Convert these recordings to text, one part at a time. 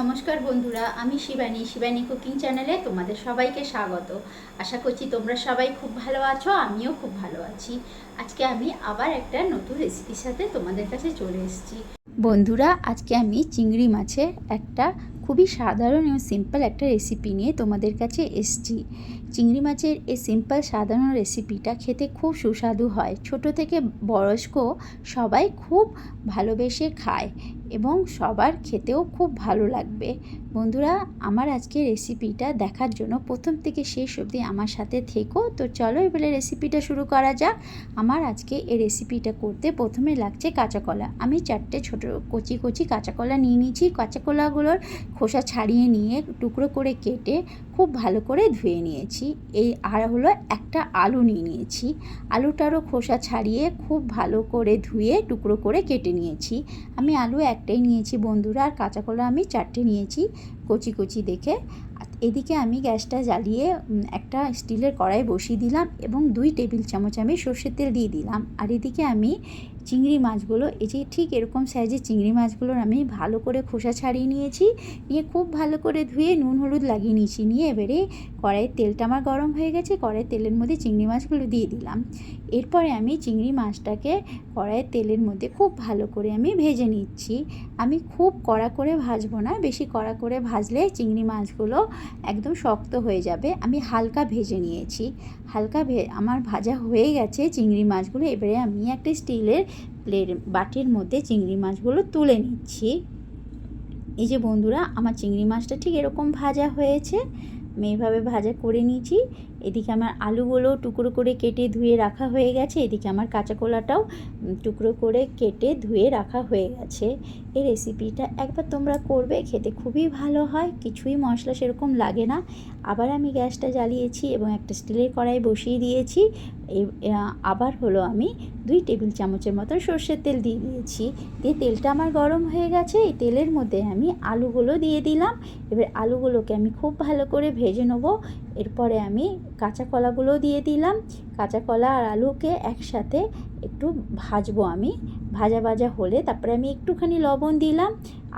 নমস্কার বন্ধুরা, আমি শিবানী শিবানী কুকিং চ্যানেলে তোমাদের সবাইকে স্বাগত। আশা করছি তোমরা সবাই খুব ভালো আছো, আমিও খুব ভালো আছি। আজকে আমি আবার একটা নতুন রেসিপির সাথে তোমাদের কাছে চলে এসেছি। বন্ধুরা, আজকে আমি চিংড়ি মাছের একটা খুবই সাধারণ এবং সিম্পল একটা রেসিপি নিয়ে তোমাদের কাছে এসছি। চিংড়ি মাছের এই সিম্পল সাধারণ রেসিপিটা খেতে খুব সুস্বাদু হয়। ছোট থেকে বয়স্ক সবাই খুব ভালোবেসে খায় এবং সবার খেতেও খুব ভালো লাগবে। বন্ধুরা, আমার আজকে রেসিপিটা দেখার জন্য প্রথম থেকে শেষ অবধি আমার সাথে থেকো। তো চলো এবারে রেসিপিটা শুরু করা যাক। আমার আজকে এই রেসিপিটা করতে প্রথমে লাগছে কাঁচা কলা। আমি চারটে ছোট কচি কচি কাঁচা কলা নিয়ে নিয়েছি। কাঁচা কলাগুলোর খোসা ছাড়িয়ে নিয়ে টুকরো করে কেটে খুব ভালো করে ধুয়ে নিয়েছি। এই আর হলো একটা আলু নিয়ে নিয়েছি। আলুটারও খোসা ছাড়িয়ে খুব ভালো করে ধুয়ে টুকরো করে কেটে নিয়েছি। আমি আলু একটাই নিয়েছি বন্ধুরা, আর কাঁচা কলা আমি চারটে নিয়েছি। কচি কচি দেখে। এদিকে আমি গ্যাসটা জ্বালিয়ে একটা স্টিলের কড়াই বসিয়ে দিলাম এবং দুই টেবিল চামচ আমি সর্ষের তেল দিয়ে দিলাম। আর এদিকে আমি চিংড়ি মাছগুলো, এই যে ঠিক এরকম সাইজের চিংড়ি মাছগুলোর আমি ভালো করে খোসা ছাড়িয়ে নিয়েছি। নিয়ে খুব ভালো করে ধুয়ে নুন হলুদ লাগিয়ে নিয়েছি। নিয়ে এবারে কড়াইয়ের তেলটা আমার গরম হয়ে গেছে, কড়াইয়ের তেলের মধ্যে চিংড়ি মাছগুলো দিয়ে দিলাম। এরপরে আমি চিংড়ি মাছটাকে কড়াইয়ের তেলের মধ্যে খুব ভালো করে আমি ভেজে নিচ্ছি। আমি খুব কড়া করে ভাজবো না, বেশি কড়া করে ভাজলে চিংড়ি মাছগুলো একদম শক্ত হয়ে যাবে। আমি হালকা ভেজে নিয়েছি। হালকা ভে আমার ভাজা হয়ে গেছে চিংড়ি মাছগুলো। এবারে আমি একটা স্টিলের প্লেট বাটির মধ্যে চিংড়ি মাছগুলো তুলে নিচ্ছি। এই যে বন্ধুরা, আমার চিংড়ি মাছটা ঠিক এরকম ভাজা হয়েছে। আমি এইভাবে ভাজা করে নিয়েছি। এদিকে আমার আলুগুলো টুকরো করে কেটে ধুয়ে রাখা হয়ে গেছে। এদিকে আমার কাঁচা কলাটাও টুকরো করে কেটে ধুয়ে রাখা হয়ে গেছে। এই রেসিপিটা একবার তোমরা করবে, খেতে খুবই ভালো হয়, কিছুই মশলা সেরকম লাগে না। আবার আমি গ্যাসটা জ্বালিয়েছি এবং একটা স্টিলের কড়াই বসিয়ে দিয়েছি। আবার হলো আমি দুই টেবিল চামচের মতো সর্ষের তেল দিয়ে দিয়েছি। দিয়ে তেলটা আমার গরম হয়ে গেছে, এই তেলের মধ্যে আমি আলুগুলো দিয়ে দিলাম। এবার আলুগুলোকে আমি খুব ভালো করে ভেজে নেব। এরপরে আমি কাঁচা কলাগুলো দিয়ে দিলাম। কাঁচা কলা আর আলুকে একসাথে একটু ভাজবো আমি। ভাজা ভাজা হলে তারপরে আমি একটুখানি লবণ দিলাম।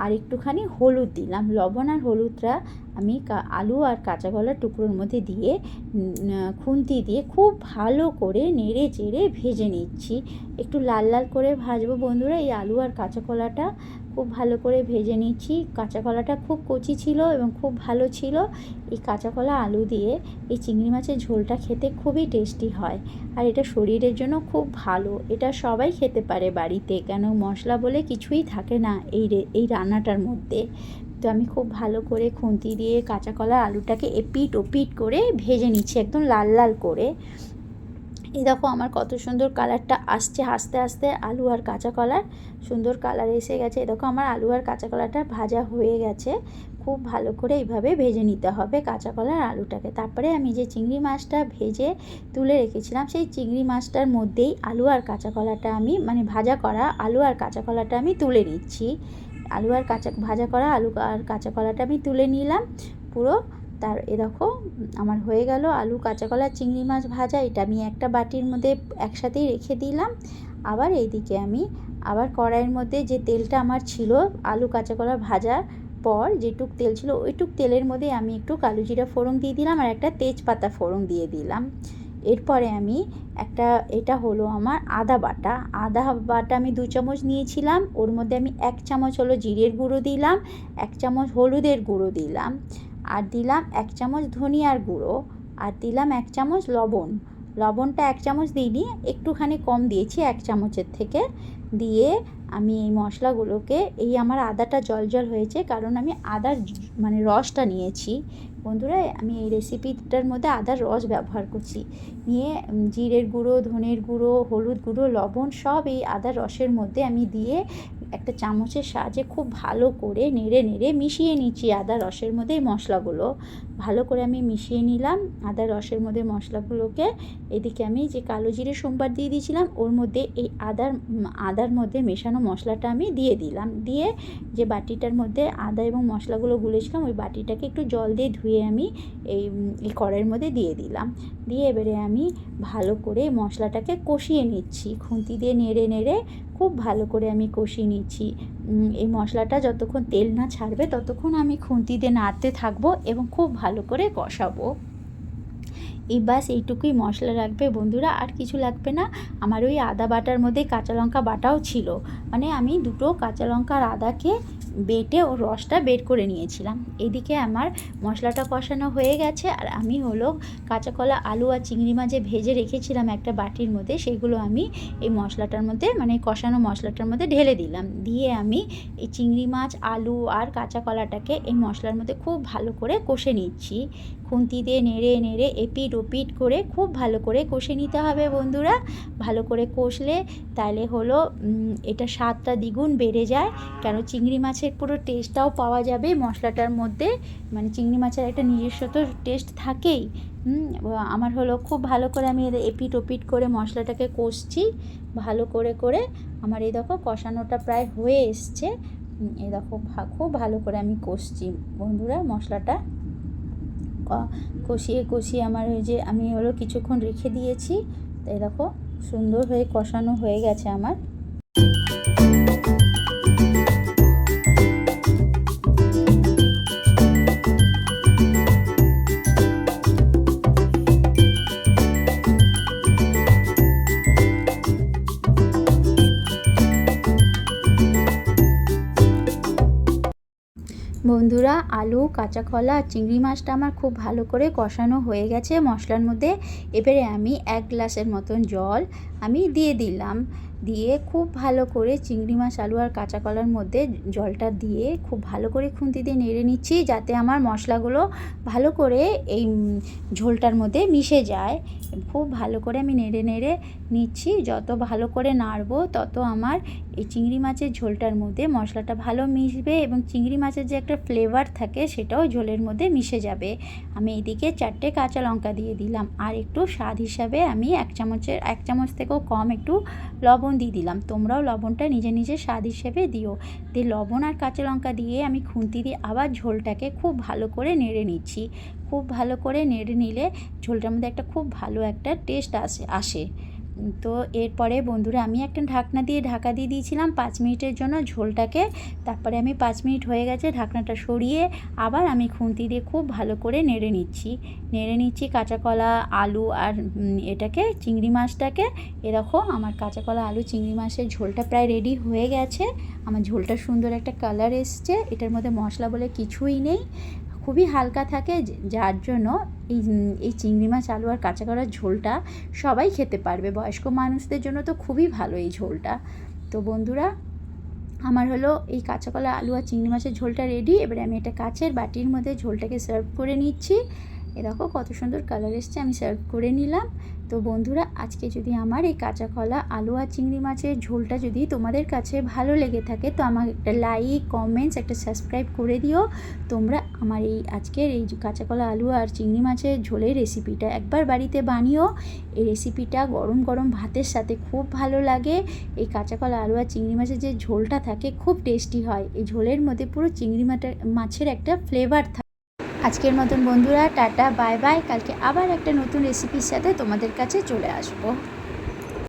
আর একটুখানি হলুদ দিলাম। লবণ আর হলুদটা আমি আলু আর কাঁচা কলার টুকরোর মধ্যে দিয়ে খুন্তি দিয়ে খুব ভালো করে নেড়ে চেড়ে ভেজে নিচ্ছি। একটু লাল লাল করে ভাজবো বন্ধুরা, এই আলু আর কাঁচা কলাটা। খুব ভালো করে ভেজে নিচ্ছি। কাঁচা কলাটা খুব কচি ছিল এবং খুব ভালো ছিল। এই কাঁচা কলা আলু দিয়ে এই চিংড়ি মাছের ঝোলটা খেতে খুবই টেস্টি হয়। আর এটা শরীরের জন্য খুব ভালো। এটা সবাই খেতে পারে বাড়িতে। কেন মশলা বলে কিছুই থাকে না এই এই রান্নাটার মধ্যে। তো আমি খুব ভালো করে খুন্তি দিয়ে কাঁচা কলা আলুটাকে এপিট ওপিট করে ভেজে নিচ্ছি, একদম লাল লাল করে। এই দেখো আমার কত সুন্দর কালারটা আসছে আস্তে আস্তে আলু আর কাঁচা কলার সুন্দর কালার এসে গেছে। এই দেখো আমার আলু আর কাঁচা কলাটা ভাজা হয়ে গেছে। খুব ভালো করে এইভাবে ভেজে নিতে হবে কাঁচা কলার আলুটাকে। তারপরে আমি যে চিংড়ি মাছটা ভেজে তুলে রেখেছিলাম, সেই চিংড়ি মাছটার মধ্যেই আলু আর কাঁচা কলাটা আমি মানে ভাজা করা আলু আর কাঁচা কলাটা আমি তুলে নিচ্ছি। আলু আর কাঁচা, ভাজা করা আলু আর কাঁচা কলাটা আমি তুলে নিলাম পুরো। তার এ দেখো আমার হয়ে গেল আলু কাঁচা কলা চিংড়ি মাছ ভাজা, এটা আমি একটা বাটির মধ্যে একসাথেই রেখে দিলাম। আবার এইদিকে আমি আবার কড়াইয়ের মধ্যে যে তেলটা আমার ছিল, আলু কাঁচা কলা ভাজার পর যেটুক তেল ছিল ওইটুক তেলের মধ্যে আমি একটু কালো জিরা ফোড়ন দিয়ে দিলাম আর একটা তেজপাতা ফোড়ন দিয়ে দিলাম। এরপরে আমি একটা, এটা হলো আমার আদা বাটা। আদা বাটা আমি দু চামচ নিয়েছিলাম, ওর মধ্যে আমি এক চামচ হলো জিরের গুঁড়ো দিলাম, এক চামচ হলুদের গুঁড়ো দিলাম। আর দিলাম এক চামচ ধনিয়ার গুঁড়ো, আর দিলাম এক চামচ লবণ। লবণটা এক চামচ দিইনি, একটুখানি কম দিয়েছি, এক চামচের থেকে। দিয়ে আমি এই মশলাগুলোকে, এই আমার আদাটা জল জল হয়েছে, কারণ আমি আদার মানে রসটা নিয়েছি। বন্ধুরা, আমি এই রেসিপিটার মধ্যে আদার রস ব্যবহার করছি। নিয়ে জিরের গুঁড়ো, ধনের গুঁড়ো, হলুদ গুঁড়ো, লবণ সব এই আদার রসের মধ্যে আমি দিয়ে একটা চামচের সাহায্যে খুব ভালো করে নেড়ে নেড়ে মিশিয়ে নিচ্ছি আদা রসের মধ্যে এই মশলাগুলো। ভালো করে আমি মিশিয়ে নিলাম আদা রসের মধ্যে মশলাগুলোকে। এদিকে আমি যে কালো জিরে সোমবার দিয়ে দিয়েছিলাম, ওর মধ্যে এই আদার আদার মধ্যে মেশানো মশলাটা আমি দিয়ে দিলাম। দিয়ে যে বাটিটার মধ্যে আদা এবং মশলাগুলো গুলেছিলাম, ওই বাটিটাকে একটু জল দিয়ে ধুয়ে আমি এই এই কড়াইয়ের মধ্যে দিয়ে দিলাম। দিয়ে এবারে আমি ভালো করে মশলাটাকে কষিয়ে নিচ্ছি। খুন্তি দিয়ে নেড়ে নেড়ে খুব ভালো করে আমি কষিয়ে নিচ্ছি। এই মশলাটা যতক্ষণ তেল না ছাড়বে ততক্ষণ আমি খুন্তি দিয়ে নাড়তে থাকব এবং খুব ভালো করে কষাবো। এই বাস এইটুকুই মশলা লাগবে বন্ধুরা। আর কিছু লাগবে না। আমার ওই আদা বাটার মধ্যে কাঁচা লঙ্কা বাটাও ছিল। মানে আমি দুটো কাঁচা লঙ্কা আর আদাকে বেটে ও রসটা বের করে নিয়েছিলাম। এদিকে আমার মশলাটা কষানো হয়ে গেছে আর আমি হলো কাঁচা কলা, আলু আর চিংড়ি মাঝে ভেজে রেখেছিলাম একটা বাটির মধ্যে, সেগুলো আমি এই মশলাটার মধ্যে মানে কষানো মশলাটার মধ্যে ঢেলে দিলাম। দিয়ে আমি এই চিংড়ি মাছ, আলু আর কাঁচা কলাটাকে এই মশলার মধ্যে খুব ভালো করে কষে নিচ্ছি। খুন্তি দিয়ে নেড়ে নেড়ে এপিট ওপিট করে খুব ভালো করে কষে নিতে হবে বন্ধুরা। ভালো করে কষলে তাহলে হলো এটা স্বাদটা দ্বিগুণ বেড়ে যায়। কেন চিংড়ি মাছের পুরো টেস্টটাও পাওয়া যাবে মশলাটার মধ্যে। মানে চিংড়ি মাছের একটা নিজস্ব তো টেস্ট থাকেই। আমার হলো খুব ভালো করে আমি এপিট ওপিট করে মশলাটাকে কষছি। ভালো করে করে আমার এই দেখো কষানোটা প্রায় হয়ে এসছে। এই দেখো খুব ভালো করে আমি কষছি বন্ধুরা মশলাটা। কষিয়ে কষিয়ে আমার ওই যে আমি হলো কিছুক্ষণ রেখে দিয়েছি। তাই দেখো, সুন্দর হয়ে কষানো হয়ে গেছে আমার। বন্ধুরা, আলু, কাঁচা কলা আর চিংড়ি মাছটা আমার খুব ভালো করে কষানো হয়ে গেছে মশলার মধ্যে। এবারে আমি এক গ্লাসের মতন জল আমি দিয়ে দিলাম। দিয়ে খুব ভালো করে চিংড়ি মাছ, আলু আর কাঁচা কলার মধ্যে জলটা দিয়ে খুব ভালো করে খুন্তি দিয়ে নেড়ে নিচ্ছি যাতে আমার মশলাগুলো ভালো করে এই ঝোলটার মধ্যে মিশে যায়। খুব ভালো করে আমি নেড়ে নেড়ে নিচ্ছি। যত ভালো করে নাড়বো, তত আমার এই চিংড়ি মাছের ঝোলটার মধ্যে মশলাটা ভালো মিশবে এবং চিংড়ি মাছের যে একটা ফ্লেভার থাকে সেটাও ঝোলের মধ্যে মিশে যাবে। আমি এদিকে চারটে কাঁচা লঙ্কা দিয়ে দিলাম। আর একটু স্বাদ হিসাবে আমি এক চামচের, এক চামচ থেকেও কম একটু লবণ দিয়ে দিলাম। তোমরাও লবণটা নিজে নিজে স্বাদ হিসেবে দিও। দিয়ে লবণ আর কাঁচা লঙ্কা দিয়ে আমি খুন্তি দিয়ে আবার ঝোলটাকে খুব ভালো করে নেড়ে নিচ্ছি। খুব ভালো করে নেড়ে নিলে ঝোলটার মধ্যে একটা খুব ভালো একটা টেস্ট আসে আসে। তো এরপরে বন্ধুরা আমি একটা ঢাকনা দিয়ে ঢাকা দিয়ে দিয়েছিলাম পাঁচ মিনিটের জন্য ঝোলটাকে। তারপরে আমি পাঁচ মিনিট হয়ে গেছে ঢাকনাটা সরিয়ে আবার আমি খুন্তি দিয়ে খুব ভালো করে নেড়ে নিচ্ছি। নেড়ে নিচ্ছি কাঁচা কলা আলু আর এটাকে, চিংড়ি মাছটাকে। এরকম আমার কাঁচা কলা আলু, চিংড়ি মাছের ঝোলটা প্রায় রেডি হয়ে গেছে। আমার ঝোলটা সুন্দর একটা কালার এসছে। এটার মধ্যে মশলা বলে কিছুই নেই। খুবই হালকা থাকে যার জন্য এই এই চিংড়ি মাছ, আলু আর কাঁচা করার ঝোলটা সবাই খেতে পারবে। বয়স্ক মানুষদের জন্য তো খুবই ভালো এই ঝোলটা। তো বন্ধুরা, আমার হলো এই কাঁচা কলা, আলু আর চিংড়ি মাছের ঝোলটা রেডি এবারে আমি এটা কাচের বাটির মধ্যে ঝোলটাকে সার্ভ করে নিচ্ছি। এ দেখো কত সুন্দর কালার এসছে, আমি সার্ভ করে নিলাম। তো বন্ধুরা, আজকে যদি আমার এই কাঁচা কলা, আলু আর চিংড়ি মাছের ঝোলটা যদি তোমাদের কাছে ভালো লেগে থাকে, তো আমাকে একটা লাইক কমেন্টস একটা সাবস্ক্রাইব করে দিও। তোমরা আমার এই আজকের এই কাঁচা কলা, আলু আর চিংড়ি মাছের ঝোলের রেসিপিটা একবার বাড়িতে বানিও। এই রেসিপিটা গরম গরম ভাতের সাথে খুব ভালো লাগে। এই কাঁচা কলা, আলু আর চিংড়ি মাছের যে ঝোলটা থাকে, খুব টেস্টি হয়। এই ঝোলের মধ্যে পুরো চিংড়ি মাছের একটা ফ্লেভার থাকে আজকের মতন বন্ধুরা, টাটা, বাই বাই। কালকে আবার একটা নতুন রেসিপির সাথে তোমাদের কাছে চলে আসব।